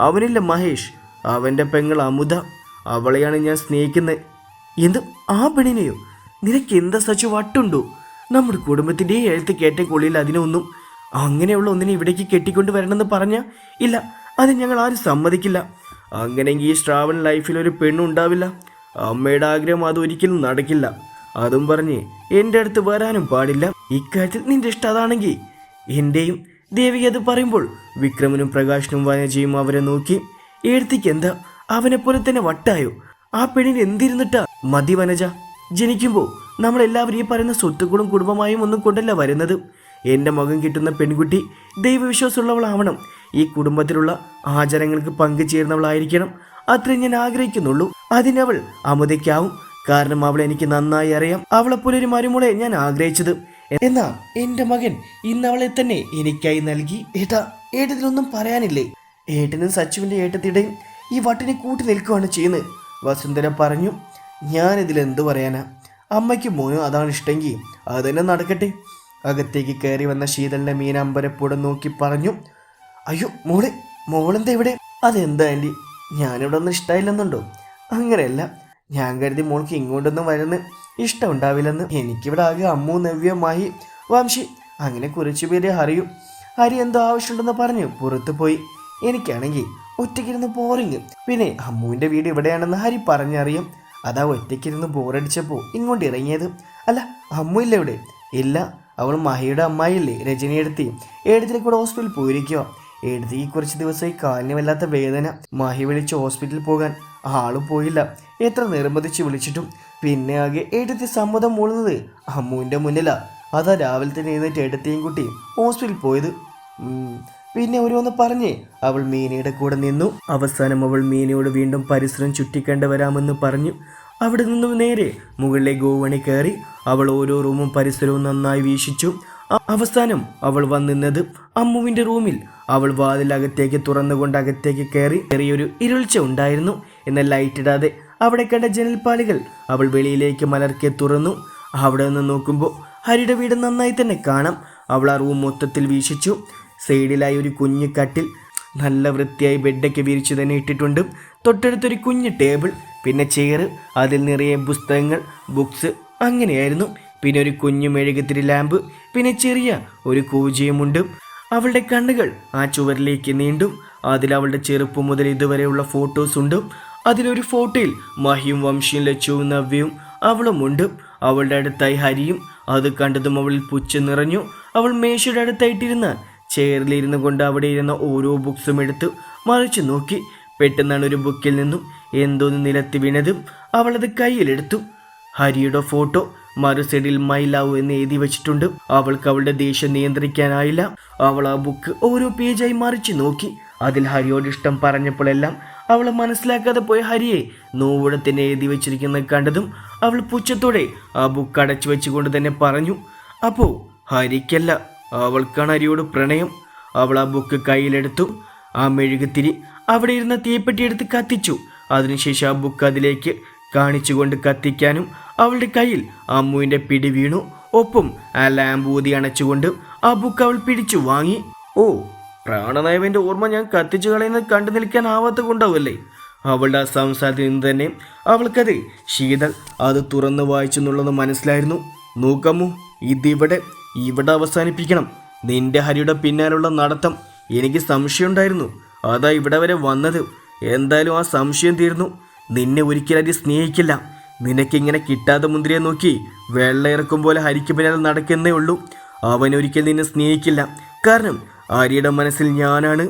അവനില്ല മഹേഷ്. അവന്റെ പെങ്ങൾ അമുത. അവളെയാണ് ഞാൻ സ്നേഹിക്കുന്നത് എന്ത്? ആ പെണ്ണിനെയോ? നിനക്ക് എന്താ സച്ചു വട്ടുണ്ടോ? നമ്മുടെ കുടുംബത്തിന്റെ എഴുത്ത് കേട്ട കൊള്ളിയിൽ അതിനൊന്നും അങ്ങനെയുള്ള ഒന്നിനെ ഇവിടേക്ക് കെട്ടിക്കൊണ്ട് വരണമെന്ന് പറഞ്ഞ? ഇല്ല അത് ഞങ്ങൾ ആരും സമ്മതിക്കില്ല. അങ്ങനെയെങ്കിൽ ഈ ശ്രാവൺ ലൈഫിൽ ഒരു പെണ്ണുണ്ടാവില്ല അമ്മയുടെ ആഗ്രഹം അതൊരിക്കലും നടക്കില്ല. അതും പറഞ്ഞ് എന്റെ അടുത്ത് വരാനും പാടില്ല. ഇക്കാര്യത്തിൽ നിന്റെ ഇഷ്ടം അതാണെങ്കിൽ എന്റെയും ദേവിക അത് പറയുമ്പോൾ വിക്രമനും പ്രകാശനും വനജയും അവരെ നോക്കി. എഴുത്തിക്ക് എന്താ അവനെ പോലെ തന്നെ വട്ടായോ? ആ പെണ്ണിന് എന്തിരുന്നിട്ടാ? മതി വനജ. ജനിക്കുമ്പോൾ നമ്മളെല്ലാവരും ഈ പറയുന്ന സ്വത്തുക്കളും കുടുംബമായും ഒന്നും കൊണ്ടല്ല വരുന്നത്. എന്റെ മകൻ കിട്ടുന്ന പെൺകുട്ടി ദൈവവിശ്വാസമുള്ളവളാവണം. ഈ കുടുംബത്തിലുള്ള ആചാരങ്ങൾക്ക് പങ്കുചേർന്നവളായിരിക്കണം അത്രേ ഞാൻ ആഗ്രഹിക്കുന്നുള്ളൂ. അതിനവൾ അമുതയ്ക്കാവും. കാരണം അവളെ എനിക്ക് നന്നായി അറിയാം. അവളെപ്പോലൊരു മരുമോളെ ഞാൻ ആഗ്രഹിച്ചത്. എന്നാ എന്റെ മകൻ ഇന്നവളെ തന്നെ എനിക്കായി നൽകി. ഏട്ടാ ഏട്ടത്തിലൊന്നും പറയാനില്ലേ? ഏട്ടനും സച്ചുവിന്റെ ഏട്ടത്തിയുടെയും ഈ വട്ടിനെ കൂട്ടി നിൽക്കുകയാണ് ചെയ്യുന്നത്. വസുന്ധര പറഞ്ഞു ഞാനിതിൽ എന്തു പറയാനാ? അമ്മയ്ക്ക് മോനും അതാണ് ഇഷ്ടമെങ്കിൽ അത് തന്നെ നടക്കട്ടെ. അകത്തേക്ക് കയറി വന്ന ശീതളിന്റെ മീനാമ്പരപ്പൂടെ നോക്കി പറഞ്ഞു അയ്യോ മോളെ മോളെന്താ ഇവിടെ? അതെന്താ ആന്റി ഞാനിവിടെ ഒന്നും ഇഷ്ടമായില്ലെന്നുണ്ടോ അങ്ങനെയല്ല ഞാൻ കരുതി മോൾക്ക് ഇങ്ങോട്ടൊന്നും വരുന്ന ഇഷ്ടമുണ്ടാവില്ലെന്ന് എനിക്കിവിടെ ആകെ അമ്മു നവ്യ മാഹി വംശി അങ്ങനെ കുറച്ചു പേരെ അറിയൂ. ഹരി എന്തോ ആവശ്യമുണ്ടെന്ന് പറഞ്ഞു പുറത്തു പോയി. എനിക്കാണെങ്കിൽ ഒറ്റയ്ക്കിരുന്ന് ബോറിങ് പിന്നെ അമ്മുവിന്റെ വീട് ഇവിടെയാണെന്ന് ഹരി പറഞ്ഞറിയും. അതാ ഒറ്റയ്ക്കിരുന്ന് ബോറടിച്ചപ്പോൾ ഇങ്ങോട്ട് ഇറങ്ങിയത്. അല്ല അമ്മു ഇല്ല ഇവിടെ. ഇല്ല അവൾ മഹിയുടെ അമ്മായില്ലേ രജനിയെടുത്തി ഏടത്തിലെ കൂടെ ഹോസ്പിറ്റലിൽ പോയിരിക്കുക എടുത്തിക്ക് കുറച്ച് ദിവസമായി കാലിന് വല്ലാത്ത വേദന. മഹി വിളിച്ച് ഹോസ്പിറ്റലിൽ പോകാൻ ആളും പോയില്ല. എത്ര നിർബന്ധിച്ച് വിളിച്ചിട്ടും പിന്നെ ആകെ എഴുതി സമ്മതം മൂളുന്നത് അമ്മുവിന്റെ മുന്നിലാ. അതാ രാവിലെ തന്നെ എഴുന്നേറ്റ് എടുത്തേയും കുട്ടി ഹോസ്പിറ്റലിൽ പോയത്. പിന്നെ പിന്നെ ഓരോന്ന് പറഞ്ഞ് അവൾ മീനയുടെ കൂടെ നിന്നു. അവസാനം അവൾ മീനയോട് വീണ്ടും പരിസരം ചുറ്റിക്കണ്ട വരാമെന്ന് പറഞ്ഞു. അവിടെ നിന്നും നേരെ മുകളിലെ ഗോവണി കയറി അവൾ ഓരോ റൂമും പരിസരവും നന്നായി വീക്ഷിച്ചു. അവസാനം അവൾ വന്നിരുന്നത് അമ്മുവിന്റെ റൂമിൽ അവൾ വാതിൽ അകത്തേക്ക് തുറന്നുകൊണ്ട് അകത്തേക്ക് കയറി ചെറിയൊരു ഇരുൾച്ച ഉണ്ടായിരുന്നു. എന്നാൽ ലൈറ്റ് ഇടാതെ അവിടെ കണ്ട ജനൽപ്പാളികൾ അവൾ വെളിയിലേക്ക് മലർക്കെ തുറന്നു. അവിടെ നിന്ന് നോക്കുമ്പോൾ ഹരിയുടെ വീട് നന്നായി തന്നെ കാണാം. അവൾ ആ റൂം മൊത്തത്തിൽ വീക്ഷിച്ചു. സൈഡിലായി ഒരു കുഞ്ഞു കട്ടിൽ നല്ല വൃത്തിയായി ബെഡൊക്കെ വിരിച്ചു തന്നെ ഇട്ടിട്ടുണ്ട്. തൊട്ടടുത്തൊരു കുഞ്ഞു ടേബിൾ പിന്നെ ചെയർ അതിൽ നിറയെ പുസ്തകങ്ങൾ ബുക്സ് അങ്ങനെയായിരുന്നു. പിന്നെ ഒരു കുഞ്ഞു മെഴുകുതിരി ലാമ്പ് പിന്നെ ചെറിയ ഒരു കൂജയുമുണ്ട്. അവളുടെ കണ്ണുകൾ ആ ചുവരിലേക്ക് നീണ്ടും അതിൽ അവളുടെ ചെറുപ്പം മുതൽ ഇതുവരെയുള്ള ഫോട്ടോസ് ഉണ്ട്. അതിലൊരു ഫോട്ടോയിൽ മഹിയും വംശിയും ലച്ചുവും നവ്യവും അവളുമുണ്ട് അവളുടെ അടുത്തായി ഹരിയും അത് കണ്ടതും അവൾ പുച്ച നിറഞ്ഞു. അവൾ മേശയുടെ അടുത്തായിട്ടിരുന്ന ചെയറിലിരുന്നു കൊണ്ട് അവിടെ ഇരുന്ന ഓരോ ബുക്സും എടുത്ത് മറിച്ചു നോക്കി. പെട്ടെന്നാണ് ഒരു ബുക്കിൽ നിന്നും എന്തോന്ന് നിലത്ത് വീണതും അവളത് കയ്യിലെടുത്തു. ഹരിയുടെ ഫോട്ടോ മറു സൈഡിൽ മൈ ലവ് എന്ന് എഴുതി വെച്ചിട്ടുണ്ട്. അവൾക്ക് അവളുടെ ദേഷ്യം നിയന്ത്രിക്കാനായില്ല. അവൾ ആ ബുക്ക് ഓരോ പേജായി മറിച്ചു നോക്കി. അതിൽ ഹരിയോട് ഇഷ്ടം പറഞ്ഞപ്പോഴെല്ലാം അവൾ മനസ്സിലാക്കാതെ പോയ ഹരിയെ നോവൂടെ എഴുതി വെച്ചിരിക്കുന്നത് കണ്ടതും അവൾ പുച്ഛത്തോടെ ആ ബുക്ക് അടച്ചു വെച്ചുകൊണ്ട് തന്നെ പറഞ്ഞു അപ്പോ ഹരിക്കല്ല അവൾക്കാണ് ഹരിയോട് പ്രണയം. അവൾ ആ ബുക്ക് കയ്യിലെടുത്തു. ആ മെഴുകുത്തിരി അവിടെ ഇരുന്ന തീപ്പെട്ടി എടുത്ത് കത്തിച്ചു. അതിനുശേഷം ആ ബുക്ക് അതിലേക്ക് കാണിച്ചുകൊണ്ട് കത്തിക്കാനും അവളുടെ കയ്യിൽ അമ്മുവിന്റെ പിടി വീണു. ഒപ്പം ആ ലാമ്പ് ഊതി അണച്ചുകൊണ്ട് ആ ബുക്ക് അവൾ പിടിച്ചു വാങ്ങി. ഓ പ്രാണനയവന്റെ ഓർമ്മ ഞാൻ കത്തിച്ചു കളയുന്നത് കണ്ടു നിൽക്കാനാവാത്ത കൊണ്ടാവല്ലേ? അവളുടെ സംസാരത്തിൽ നിന്ന് തന്നെ അവൾക്കത് ശീതൾ അത് തുറന്നു വായിച്ചെന്നുള്ളത് മനസ്സിലായിരുന്നു. നോക്കമ്മു ഇതിവിടെ ഇവിടെ അവസാനിപ്പിക്കണം. നിന്റെ ഹരിയുടെ പിന്നാലുള്ള നടത്തം എനിക്ക് സംശയമുണ്ടായിരുന്നു. അതാ ഇവിടെ വരെ വന്നത്. എന്തായാലും ആ സംശയം തീർന്നു. നിന്നെ ഒരിക്കലും സ്നേഹിക്കില്ല. നിനക്കിങ്ങനെ കിട്ടാതെ മുന്തിരിയെ നോക്കി വെള്ളയിറക്കും പോലെ ഹരിക്ക് പിന്നാലെ നടക്കുന്നേ ഉള്ളൂ. അവൻ ഒരിക്കൽ നിന്നെ സ്നേഹിക്കില്ല. കാരണം ഹരിയുടെ മനസ്സിൽ ഞാനാണ്.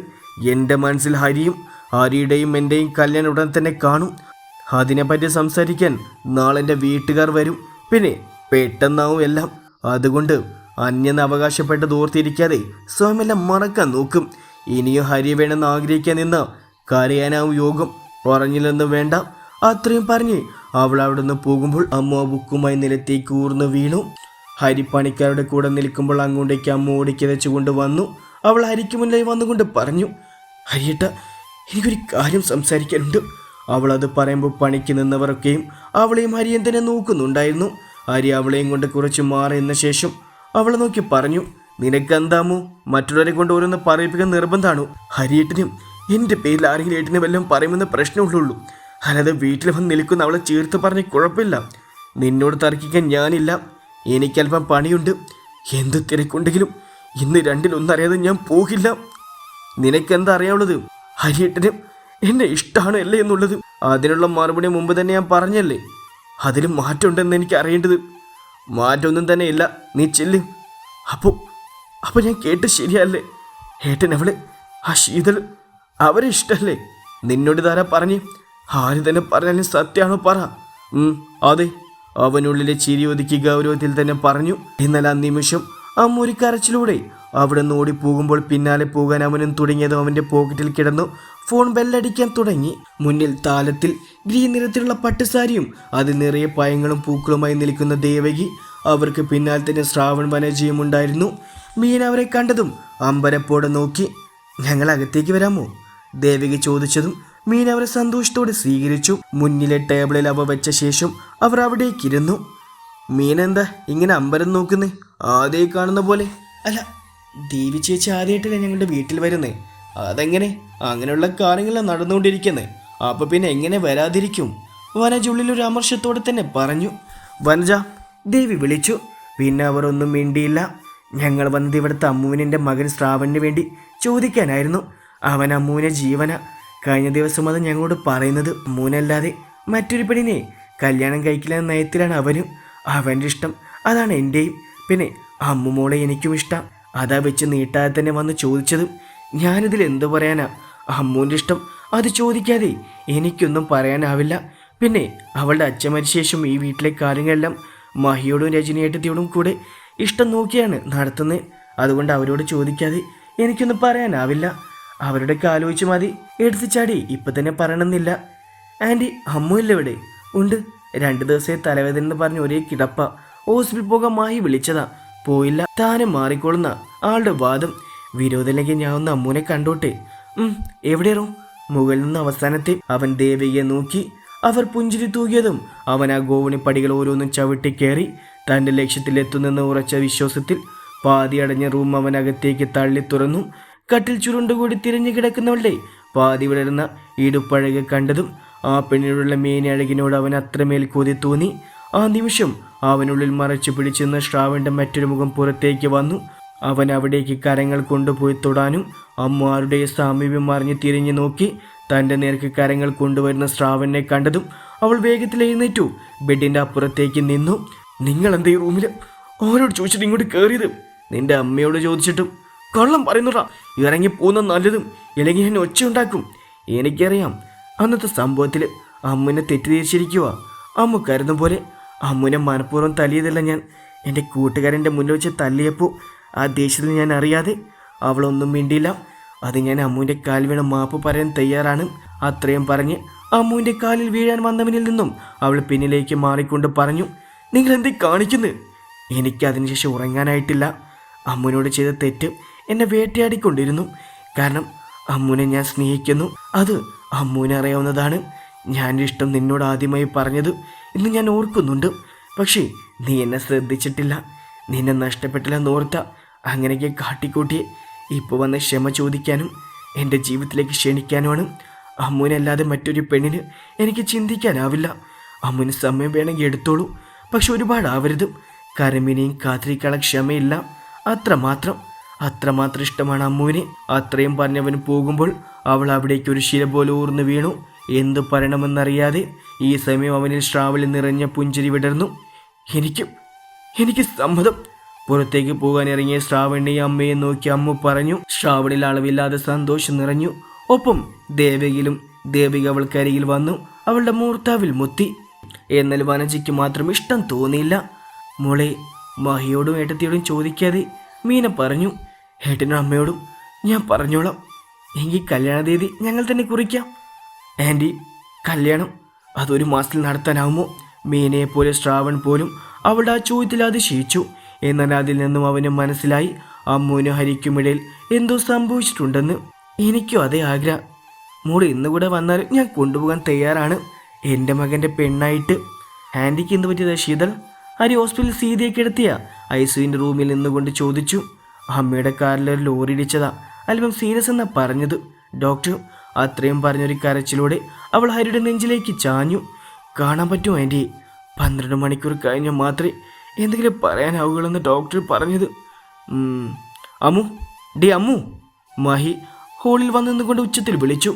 എന്റെ മനസ്സിൽ ഹരിയും ഹരിയുടെയും എന്റെയും കല്യാണം ഉടൻ തന്നെ കാണും. അതിനെപ്പറ്റി സംസാരിക്കാൻ നാളെ എന്റെ വീട്ടുകാർ വരും. പിന്നെ പെട്ടെന്നാവും എല്ലാം. അതുകൊണ്ട് അന്യെന്ന് അവകാശപ്പെട്ടത് ഓർത്തിരിക്കാതെ സ്വയമെല്ലാം മറക്കാൻ നോക്കും. ഇനിയും ഹരി വേണമെന്ന് ആഗ്രഹിക്കാൻ നിന്ന് കരയാനാവും യോഗം. പറഞ്ഞില്ലെന്ന് വേണ്ട. അത്രയും പറഞ്ഞ് അവൾ അവിടെ നിന്ന് പോകുമ്പോൾ അമ്മ ബുക്കുമായി നിലത്തേക്ക് ഊർന്നു വീണു. ഹരി പണിക്കാരുടെ കൂടെ നിൽക്കുമ്പോൾ അങ്ങോട്ടേക്ക് അമ്മ ഓടിക്കിതച്ചുകൊണ്ട് വന്നു. അവൾ ഹരിക്ക് മുന്നിലായി വന്നുകൊണ്ട് പറഞ്ഞു ഹരിയേട്ട എനിക്കൊരു കാര്യം സംസാരിക്കാനുണ്ട്. അവൾ അത് പറയുമ്പോൾ പണിക്ക് നിന്നവരൊക്കെയും അവളെയും ഹരിയൻ തന്നെ നോക്കുന്നുണ്ടായിരുന്നു. ഹരി അവളെയും കൊണ്ട് കുറച്ച് മാറിയെന്ന ശേഷം അവളെ നോക്കി പറഞ്ഞു നിനക്കെന്താമോ മറ്റുള്ളവരെ കൊണ്ട് ഓരോന്ന് പറയിപ്പിക്കാൻ നിർബന്ധമാണോ ഹരിയേട്ടനും എന്റെ പേരിൽ ആരെങ്കിലും ഏട്ടനും വല്ലതും പറയുമെന്ന് പ്രശ്നമുള്ളൂ അല്ലാതെ വീട്ടിൽ വന്ന് നിൽക്കുന്ന അവളെ ചേർത്ത് പറഞ്ഞ് കുഴപ്പമില്ല. നിന്നോട് തർക്കിക്കാൻ ഞാനില്ല. എനിക്കല്പം പണിയുണ്ട്. എന്ത് തിരക്കുണ്ടെങ്കിലും ഇന്ന് രണ്ടിലൊന്നറിയാതെ ഞാൻ പോകില്ല. നിനക്കെന്താ അറിയാവുള്ളത് ഹരിയേട്ടന് എന്നെ ഇഷ്ടമാണ് അല്ലേ എന്നുള്ളത്? അതിനുള്ള മറുപടി മുമ്പ് തന്നെ ഞാൻ പറഞ്ഞല്ലേ? അതിൽ മാറ്റമുണ്ടെന്ന് എനിക്ക് അറിയേണ്ടത് മാറ്റമൊന്നും തന്നെ ഇല്ല. നീ ചെല്ല്. അപ്പോൾ അപ്പോൾ ഞാൻ കേട്ട് ശരിയല്ലേ? ഏട്ടൻ അവളെ ആ ശീതൾ അവരെ ഇഷ്ടമല്ലേ നിന്നോട് താരാ പറഞ്ഞ് ആര് തന്നെ പറഞ്ഞാലും സത്യമാണോ പറ. അതെ. അവനുള്ളിലെ ചിരി ഒതുക്കി ഗൗരവത്തിൽ തന്നെ പറഞ്ഞു എന്നാൽ ആ നിമിഷം ആ മുറിക്കരച്ചിലൂടെ അവിടെ നിന്ന് ഓടിപ്പോകുമ്പോൾ പിന്നാലെ പോകാൻ അവനും തുടങ്ങിയതും അവന്റെ പോക്കറ്റിൽ കിടന്നു. ഫോൺ ബെല്ലടിക്കാൻ തുടങ്ങി. മുന്നിൽ താലത്തിൽ ഗ്രീൻ നിറത്തിലുള്ള പട്ടുസാരിയും അത് നിറയെ പയങ്ങളും പൂക്കളുമായി നിൽക്കുന്ന ദേവകി അവർക്ക് പിന്നാലെ തന്നെ ശ്രാവൺ വനജയും ഉണ്ടായിരുന്നു. മീൻ അവരെ കണ്ടതും അമ്പരപ്പോടെ നോക്കി ഞങ്ങൾ അകത്തേക്ക് വരാമോ? ദേവിക ചോദിച്ചതും മീൻ അവരെ സന്തോഷത്തോടെ സ്വീകരിച്ചു. മുന്നിലെ ടേബിളിൽ അവ വെച്ച ശേഷം അവർ അവിടേക്കിരുന്നു എന്താ ഇങ്ങനെ അമ്പരം നോക്കുന്നേ? ആദ്യമായി കാണുന്ന പോലെ. അല്ല ദേവി ചേച്ചി ആദ്യമായിട്ടല്ലേ ഞങ്ങളുടെ വീട്ടിൽ വരുന്നേ? അതെങ്ങനെ? അങ്ങനെയുള്ള കാര്യങ്ങളാണ് നടന്നുകൊണ്ടിരിക്കുന്നത് അപ്പൊ പിന്നെ എങ്ങനെ വരാതിരിക്കും? വനജ ഒരു അമർഷത്തോടെ തന്നെ പറഞ്ഞു. വനജ ദേവി വിളിച്ചു. പിന്നെ അവർ ഒന്നും മിണ്ടിയില്ല. ഞങ്ങൾ വന്നത് ഇവിടുത്തെ അമ്മുവിനെ മകൻ ശ്രാവണിന് വേണ്ടി ചോദിക്കാനായിരുന്നു. അവൻ അമ്മുവിനെ ജീവന കഴിഞ്ഞ ദിവസം അത് ഞങ്ങളോട് പറയുന്നത് മൂനല്ലാതെ മറ്റൊരു പെണ്ണിനെ കല്യാണം കഴിക്കില്ല എന്ന നയത്തിലാണ് അവനും. അവന്റെ ഇഷ്ടം അതാണ് എന്റെയും പിന്നെ അമ്മുമോളെ എനിക്കും ഇഷ്ടം. അതാ വെച്ച് നീട്ടാതെ തന്നെ വന്ന് ചോദിച്ചതും ഞാനിതിൽ എന്തു പറയാനാ? അമ്മൂന്റെ ഇഷ്ടം അത് ചോദിക്കാതെ എനിക്കൊന്നും പറയാനാവില്ല. പിന്നെ അവളുടെ അച്ഛൻ മരിച്ച ശേഷം ഈ വീട്ടിലെ കാര്യങ്ങളെല്ലാം മഹിയോടും രജനിയേട്ടത്തിയോടും കൂടെ ഇഷ്ടം നോക്കിയാണ് നടത്തുന്നത്. അതുകൊണ്ട് അവരോട് ചോദിക്കാതെ എനിക്കൊന്നും പറയാനാവില്ല. അവരുടെ ആലോചിച്ച് മതി. എടുത്തു ചാടി. ഇപ്പം തന്നെ പറയണമെന്നില്ല. ആന്റി അമ്മയില്ല ഇവിടെ. ഉണ്ട്. രണ്ട് ദിവസത്തെ തലവേദന എന്ന് പറഞ്ഞ് ഒരേ കിടപ്പ. ഹോസ്പിറ്റൽ പോകാൻ മായി വിളിച്ചതാ. പോയില്ല. താനും മാറിക്കൊള്ളുന്ന ആളുടെ വാദം. വിരോധമില്ലെങ്കിൽ ഞാൻ ഒന്ന് അമ്മൂനെ കണ്ടോട്ടെ. ഉം മുകളിൽ നിന്ന് അവസാനത്തെ അവൻ ദേവികയെ നോക്കി. അവർ പുഞ്ചിരി തൂകിയതും അവൻ ആ ഗോവണി പടികൾ ഓരോന്നും ചവിട്ടി കയറി തന്റെ ലക്ഷ്യത്തിലെത്തുന്നെന്ന് ഉറച്ച വിശ്വാസത്തിൽ പാതി അടഞ്ഞ റൂം അവനകത്തേക്ക് തള്ളി തുറന്നു. കട്ടിൽ ചുരുണ്ടുകൂടി തിരിഞ്ഞു കിടക്കുന്നവളുടെ പാതി വിടരുന്ന ഇടുപ്പഴക കണ്ടതും ആ പെണ്ണിനുള്ള മേനഴകിനോട് അവൻ അത്രമേൽ കൊതി തോന്നി. ആ നിമിഷം അവനുള്ളിൽ മറച്ചു പിടിച്ചെന്ന് ശ്രാവന്റെ മറ്റൊരു മുഖം പുറത്തേക്ക് വന്നു. അവൻ അവിടേക്ക് കരങ്ങൾ കൊണ്ടുപോയി തൊടാനും അമ്മാരുടെ സാമീപ്യം അറിഞ്ഞ് തിരിഞ്ഞു നോക്കി. തന്റെ നേർക്ക് കരങ്ങൾ കൊണ്ടുവരുന്ന ശ്രാവനെ കണ്ടതും അവൾ വേഗത്തിൽ എഴുന്നേറ്റു. ബെഡിന്റെ അപ്പുറത്തേക്ക് നിന്നു. നിങ്ങൾ എന്താ ഈ റൂമിൽ ആരോട് ചോദിച്ചിട്ട് ഇങ്ങോട്ട് കയറിയത് നിന്റെ അമ്മയോട് ചോദിച്ചിട്ടും കള്ളം പറയുന്നുടാ ഇറങ്ങിപ്പോകുന്ന നല്ലതും ഇല്ലെങ്കിൽ ഞാൻ ഒച്ച ഉണ്ടാക്കും എനിക്കറിയാം. അന്നത്തെ സംഭവത്തിൽ അമ്മനെ തെറ്റിദ്ധരിച്ചിരിക്കുക അമ്മ കരുതും പോലെ അമ്മുനെ മനഃപൂർവം തല്ലിയതല്ല ഞാൻ. എന്റെ കൂട്ടുകാരന്റെ മുന്നിൽ വെച്ച് തല്ലിയപ്പോൾ ആ ദേഷ്യത്തിൽ ഞാൻ അറിയാതെ അവളൊന്നും മിണ്ടിയില്ല. അത് ഞാൻ അമ്മുവിന്റെ കാൽ വീണ മാപ്പ് പറയാൻ തയ്യാറാണ്. അത്രയും പറഞ്ഞ് അമ്മുവിന്റെ കാലിൽ വീഴാൻ വന്നവനിൽ നിന്നും അവൾ പിന്നിലേക്ക് മാറിക്കൊണ്ട് പറഞ്ഞു നിങ്ങൾ എന്തേ കാണിക്കുന്നു? എനിക്ക് അതിനുശേഷം ഉറങ്ങാനായിട്ടില്ല. അമ്മുവിനോട് ചെയ്ത തെറ്റ് എന്നെ വേട്ടയാടിക്കൊണ്ടിരുന്നു. കാരണം അമ്മുനെ ഞാൻ സ്നേഹിക്കുന്നു. അത് അമ്മുവിനെ അറിയാവുന്നതാണ്. ഞാൻ ഇഷ്ടം നിന്നോട് ആദ്യമായി പറഞ്ഞത് ഇന്ന് ഞാൻ ഓർക്കുന്നുണ്ട്. പക്ഷേ നീ എന്നെ ശ്രദ്ധിച്ചിട്ടില്ല. നിന്നെ നഷ്ടപ്പെട്ടില്ല നോർത്ത അങ്ങനെയൊക്കെ കാട്ടിക്കൂട്ടിയെ. ഇപ്പോൾ വന്ന് ക്ഷമ ചോദിക്കാനും എന്റെ ജീവിതത്തിലേക്ക് ക്ഷണിക്കാനുമാണ്. അമ്മുവിനല്ലാതെ മറ്റൊരു പെണ്ണിന് എനിക്ക് ചിന്തിക്കാനാവില്ല. അമ്മുവിന് സമയം വേണമെങ്കിൽ എടുത്തോളൂ. പക്ഷെ ഒരുപാടാവരുത്. കരമിനെയും കാത്തിരിക്കാനുള്ള ക്ഷമയില്ല. അത്രമാത്രം. അത്രമാത്രം ഇഷ്ടമാണ് അമ്മുവിന്. അത്രയും പറഞ്ഞവൻ പോകുമ്പോൾ അവൾ അവിടേക്ക് ഒരു ശില പോലെ ഊർന്നു വീണു. എന്തു പറയണമെന്നറിയാതെ ഈ സമയം അവനിൽ ശ്രാവളിൽ നിറഞ്ഞ പുഞ്ചിരി വിടർന്നു. എനിക്ക് എനിക്ക് സമ്മതം. പുറത്തേക്ക് പോകാൻ ഇറങ്ങിയ ശ്രാവണിയെ അമ്മയെ നോക്കി അമ്മ പറഞ്ഞു. ശ്രാവണിൽ അളവില്ലാതെ സന്തോഷം നിറഞ്ഞു. ഒപ്പം ദേവകിയിലും ദേവിക അവൾക്കരികിൽ വന്നു. അവളുടെ മൂർത്താവിൽ മുത്തി. എന്നാൽ വനജയ്ക്ക് മാത്രം ഇഷ്ടം തോന്നിയില്ല. മോളെ മഹിയോടും ഏട്ടത്തിയോടും ചോദിക്കാതെ മീന പറഞ്ഞു. ഏട്ടനും അമ്മയോടും ഞാൻ പറഞ്ഞോളാം. എങ്കിൽ കല്യാണ തീയതി ഞങ്ങൾ തന്നെ കുറിക്കാം. ആന്റി കല്യാണം അതൊരു മാസത്തിൽ നടത്താനാവുമോ? മീനയെ പോലെ ശ്രാവൺ പോലും അവളുടെ ആ ചോദ്യത്തിൽ അതിശയിച്ചു. എന്നാൽ അതിൽ നിന്നും അവന് മനസ്സിലായി അമ്മുവിനും ഹരിക്കുമിടയിൽ എന്തോ സംഭവിച്ചിട്ടുണ്ടെന്ന് എനിക്കും അതേ ആഗ്രഹം. മോൾ ഇന്നുകൂടെ വന്നാൽ ഞാൻ കൊണ്ടുപോകാൻ തയ്യാറാണ്. എന്റെ മകന്റെ പെണ്ണായിട്ട്. ആന്റിക്ക് എന്ത് പറ്റിയതാ ശീതൾ? ഹരി ഹോസ്പിറ്റലിൽ സീതയെ കിടത്തിയ ഐസുവിന്റെ റൂമിൽ നിന്നുകൊണ്ട് ചോദിച്ചു. അമ്മയുടെ കാറിൽ ഒരു ലോറി ഇടിച്ചതാ. അല്പം സീരിയസ് എന്നാ പറഞ്ഞത്. ഡോക്ടർ അത്രയും പറഞ്ഞൊരു കരച്ചിലൂടെ അവൾ ഹരിയുടെ നെഞ്ചിലേക്ക് ചാഞ്ഞു. കാണാൻ പറ്റുമോ ആന്റി പന്ത്രണ്ട് മണിക്കൂർ കഴിഞ്ഞാൽ മാത്രമേ എന്തെങ്കിലും പറയാനാവുകയുള്ളെന്ന് ഡോക്ടർ പറഞ്ഞത്. അമ്മു ഡി അമ്മു. മഹി ഹോളിൽ വന്നു കൊണ്ട് ഉച്ചത്തിൽ വിളിച്ചു.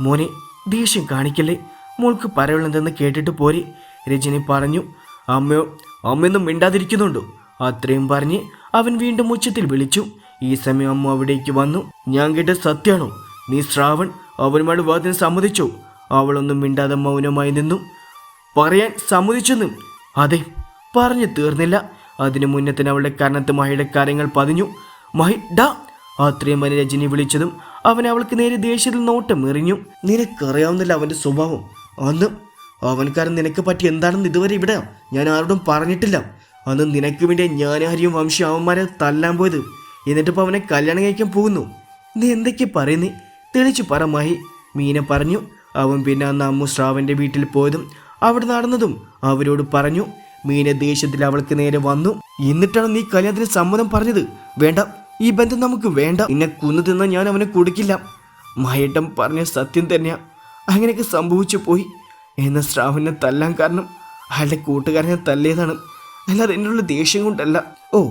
മോനെ ദേഷ്യം കാണിക്കല്ലേ? മോൾക്ക് പറയുള്ളതെന്ന് കേട്ടിട്ട് പോരെ. രജനി പറഞ്ഞു അമ്മയോ അമ്മയൊന്നും മിണ്ടാതിരിക്കുന്നുണ്ടോ? അത്രയും പറഞ്ഞ് അവൻ വീണ്ടും ഉച്ചത്തിൽ വിളിച്ചു. ഈ സമയം അമ്മ അവിടേക്ക് വന്നു. ഞാൻ കേട്ട സത്യാണോ നീ ശ്രാവൺ അവനുമായി വിവാഹത്തിന് സമ്മതിച്ചോ? അവളൊന്നും മിണ്ടാതെ മൗനമായി നിന്നു. പറയാൻ സമ്മതിച്ചെന്നും. അതെ പറഞ്ഞു തീർന്നില്ല. അതിനു മുന്നേ തന്നെ അവളുടെ കരണത്ത് മഹിയുടെ കാര്യങ്ങൾ പതിഞ്ഞു. മഹി ഡാ അത്രയും വരെ രജനി വിളിച്ചതും അവൻ അവൾക്ക് നേരെ ദേഷ്യത്തിൽ നോട്ടം എറിഞ്ഞു. നിനക്കറിയാവുന്നില്ല അവന്റെ സ്വഭാവം. അന്ന് അവൻകാരൻ നിനക്ക് പറ്റി എന്താണെന്ന് ഇതുവരെ ഇവിടെ ഞാൻ ആരോടും പറഞ്ഞിട്ടില്ല. അന്ന് നിനക്ക് വേണ്ടി ഞാനാരിയും വംശി അവന്മാരെ തല്ലാൻ പോയത്. എന്നിട്ടിപ്പോൾ അവനെ കല്യാണം കഴിക്കാൻ പോകുന്നു. നീ എന്തൊക്കെ പറയുന്നേ? തെളിച്ചു പറ മഹി. മീന പറഞ്ഞു അവൻ പിന്നെ അന്ന് അമ്മു ശ്രാവന്റെ വീട്ടിൽ പോയതും അവിടെ നടന്നതും അവരോട് പറഞ്ഞു. മീന ദേഷ്യത്തിൽ അവൾക്ക് നേരെ വന്നു. എന്നിട്ടാണ് നീ കല്യാണത്തിന് സമ്മതം പറഞ്ഞത്. വേണ്ട ഈ ബന്ധം നമുക്ക് വേണ്ട. നിന്നെ കുന്നു തിന്നാൻ ഞാൻ അവനെ കൊടുക്കില്ല. മഹേട്ടം പറഞ്ഞ സത്യം തന്നെയാ. അങ്ങനെയൊക്കെ സംഭവിച്ചു പോയി. എന്ന ശ്രാവനെ തല്ലാൻ കാരണം അയാളുടെ കൂട്ടുകാരനെ തല്ലിയതാണ്. അല്ലാതെ എന്നുള്ള ദേഷ്യം കൊണ്ടല്ല. ഓ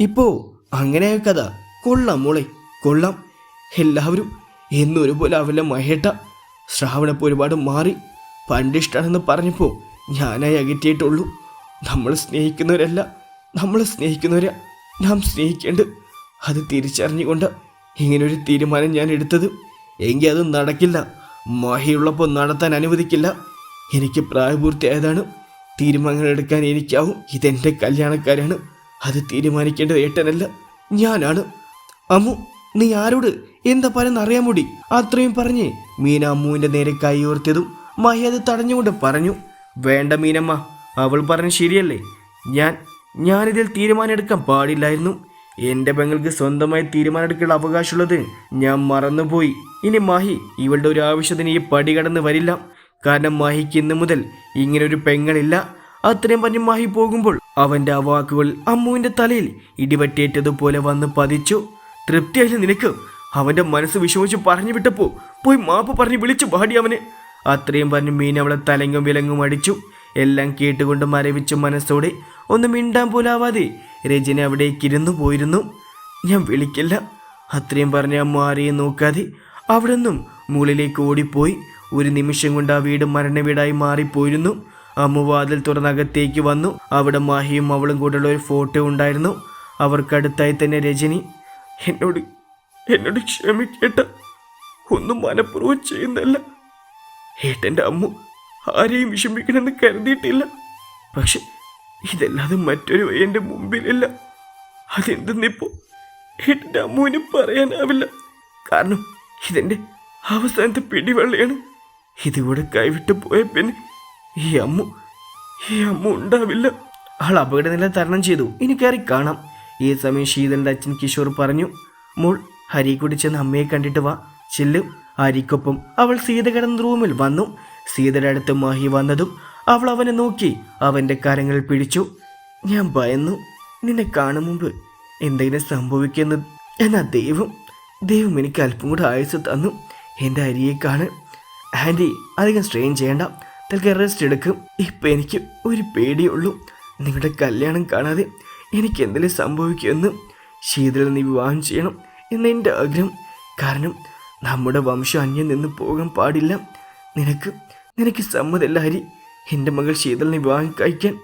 ഇപ്പോ അങ്ങനെ കഥ. കൊള്ളാം മോളെ കൊള്ളാം. എല്ലാവരും എന്നൊരുപോലെ അവന്റെ മഹേട്ട. ശ്രാവണപ്പോൾ ഒരുപാട് മാറി. പണ്ടിഷ്ടാണെന്ന് പറഞ്ഞപ്പോൾ ഞാനായി അകറ്റിയിട്ടുള്ളൂ. നമ്മൾ സ്നേഹിക്കുന്നവരല്ല നമ്മൾ സ്നേഹിക്കുന്നവരെ. നാം സ്നേഹിക്കേണ്ട അത് തിരിച്ചറിഞ്ഞുകൊണ്ട് ഇങ്ങനൊരു തീരുമാനം ഞാൻ എടുത്തത്. എങ്കിൽ അത് നടക്കില്ല. മഹിയുള്ളപ്പോൾ നടത്താൻ അനുവദിക്കില്ല. എനിക്ക് പ്രായപൂർത്തിയായതാണ്. തീരുമാനങ്ങൾ എടുക്കാൻ എനിക്കാവും. ഇതെന്റെ കല്യാണക്കാരാണ്. അത് തീരുമാനിക്കേണ്ടത് ഏട്ടനല്ല ഞാനാണ്. അമ്മു നീ ആരോട്? എന്താ പറയുന്ന അറിയാൻ മുടി അത്രയും പറഞ്ഞ് മീന അമ്മുവിന്റെ നേരെ കൈയോർത്തതും മഹി അത് തടഞ്ഞുകൊണ്ട് പറഞ്ഞു വേണ്ട മീനമ്മ അവൾ പറഞ്ഞ ശരിയല്ലേ? ഞാൻ ഞാനിതിൽ തീരുമാനമെടുക്കാൻ പാടില്ലായിരുന്നു. എന്റെ പെങ്ങൾക്ക് സ്വന്തമായി തീരുമാനമെടുക്കാനുള്ള അവകാശമുള്ളത് ഞാൻ മറന്നുപോയി. ഇനി മാഹി ഇവളുടെ ഒരു ആവശ്യത്തിന് ഈ പടി കടന്ന് വരില്ല. കാരണം മാഹിക്ക് മുതൽ ഇങ്ങനൊരു പെങ്ങളില്ല. അത്രയും പറഞ്ഞ് മാഹി പോകുമ്പോൾ അവന്റെ ആ വാക്കുകൾ അമ്മുവിന്റെ തലയിൽ ഇടിവറ്റേറ്റതുപോലെ വന്ന് പതിച്ചു. തൃപ്തിയായില്ല നിനക്ക്. അവന്റെ മനസ്സ് വിഷമിച്ച് പറഞ്ഞു വിട്ടപ്പോ പോയി മാപ്പ് പറഞ്ഞ് വിളിച്ചു പാടി അവനെ. അത്രയും പറഞ്ഞ് മീൻ അവളെ തലങ്ങും വിലങ്ങും അടിച്ചു. എല്ലാം കേട്ടുകൊണ്ട് മരവിച്ചു മനസ്സോടെ ഒന്ന് മിണ്ടാൻ പോലാവാതെ രജന അവിടേക്ക് ഇരുന്നു പോയിരുന്നു. ഞാൻ വിളിക്കില്ല. അത്രയും പറഞ്ഞ് അമ്മ ആരെയും നോക്കാതെ അവിടെ നിന്നും മുകളിലേക്ക് ഓടിപ്പോയി. ഒരു നിമിഷം കൊണ്ട് ആ വീട് മരണവീടായി മാറിപ്പോയിരുന്നു. അമ്മ വാതിൽ തുറന്നകത്തേക്ക് വന്നു. അവിടെ മാഹിയും അവളും കൂടെയുള്ള ഒരു ഫോട്ടോ ഉണ്ടായിരുന്നു. അവർക്കടുത്തായി തന്നെ രജനി എന്നോട് എന്നോട് ക്ഷമിക്കേട്ട. ഒന്നും മനഃപൂർവം ചെയ്യുന്നല്ല ഏട്ടന്റെ അമ്മ ആരെയും വിഷമിക്കണമെന്ന് കരുതിയിട്ടില്ല. പക്ഷെ ഇതല്ലാതെ മറ്റൊരു എന്റെ മുമ്പിലില്ല. അതെന്തെന്നിപ്പോ ഏട്ടന്റെ അമ്മുവിന് പറയാനാവില്ല. കാരണം ഇതെന്റെ അവസാനത്തെ പിടിവള്ളിയാണ്. ഇതുകൂടെ കൈവിട്ട് പോയ പിന്നെ ഈ അമ്മു ഈ അമ്മ ഉണ്ടാവില്ല. ആൾ അപകടനില തരണം ചെയ്തു. ഇനി കയറി കാണാം. ഈ സമയം ശീതന്റെ അച്ഛൻ കിഷോർ പറഞ്ഞു മോൾ ഹരി കൂടി ചെന്ന് അമ്മയെ കണ്ടിട്ട് വാ. ചെല്ലും. ഹരിക്കൊപ്പം അവൾ സീത കിടന്ന റൂമിൽ വന്നു. സീതയുടെ അടുത്ത് മാഹി വന്നതും അവൾ അവനെ നോക്കി അവന്റെ കരങ്ങൾ പിടിച്ചു. ഞാൻ ഭയന്നു. നിന്നെ കാണും മുമ്പ് എന്തെങ്കിലും സംഭവിക്കുന്നു എന്നാ ദൈവം ദൈവം എനിക്ക് അല്പം കൂടെ ആയുസ് തന്നു. എന്റെ അരിയെ കാണാൻ ആന്റി അധികം സ്ട്രെയിൻ ചെയ്യണ്ട. തൽക്കാലം റെസ്റ്റ് എടുക്കും. ഇപ്പം എനിക്ക് ഒരു പേടിയുള്ളൂ. നിങ്ങളുടെ കല്യാണം കാണാതെ എനിക്ക് എന്തെങ്കിലും സംഭവിക്കുമെന്ന് ശീതളിൽ നീ വിവാഹം ചെയ്യണം എന്ന് എന്റെ ആഗ്രഹം. കാരണം നമ്മുടെ വംശം അന്യം നിന്ന് പോകാൻ പാടില്ല. നിനക്ക് നിനക്ക് സമ്മതല്ല ഹരി. എന്റെ മകൾ ശീതളിനെ വിവാഹം കഴിക്കാൻ